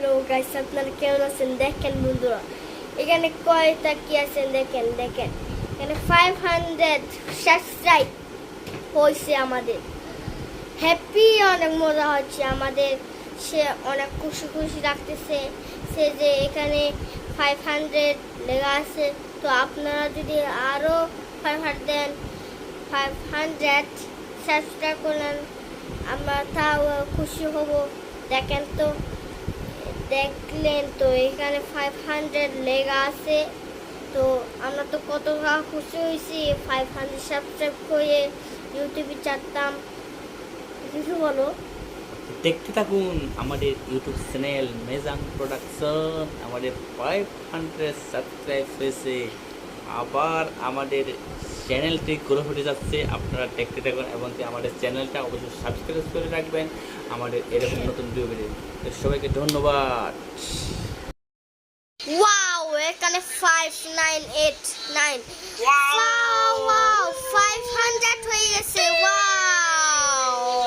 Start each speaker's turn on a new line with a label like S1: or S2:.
S1: Hello guys আপনারা কেমন আছেন? দেখেন বন্ধুরা, এখানে কয়টা কি আছেন দেখেন দেখেন। এখানে ফাইভ হান্ড্রেড সাবস্ক্রাইব হয়েছে আমাদের। হ্যাপি অনেক মজা হচ্ছে আমাদের। সে অনেক খুশি খুশি রাখতেছে। সে যে এখানে ফাইভ হান্ড্রেড লেখা আছে। তো আপনারা যদি আরও five hundred five hundred subscribe করলেন, আমরা তাও খুশি হব। দেখেন তো। দেখলেন তো, এখানে ফাইভ হান্ড্রেড লেগা আছে। তো আমরা তো কত খুশি হয়েছি ফাইভ হান্ড্রেড সাবস্ক্রাইব করে ইউটিউবে চাটতাম কিছু বলো?
S2: দেখতে থাকুন আমাদের ইউটিউব চ্যানেল মেজাং প্রোডাকশন আমাদের ফাইভ হান্ড্রেড সাবস্ক্রাইব হয়েছে। আবার আমাদের চ্যানেলটি গ্রো হতে যাচ্ছে আপনারা দেখতে থাকুন এবং কি আমাদের চ্যানেলটা অবশ্যই সাবস্ক্রাইব করে রাখবেন। আমাদের এরকম নতুন ভিডিও পেতে। তো সবাইকে ধন্যবাদ।
S1: ওয়াও এখানে five nine eight nine
S2: Wow!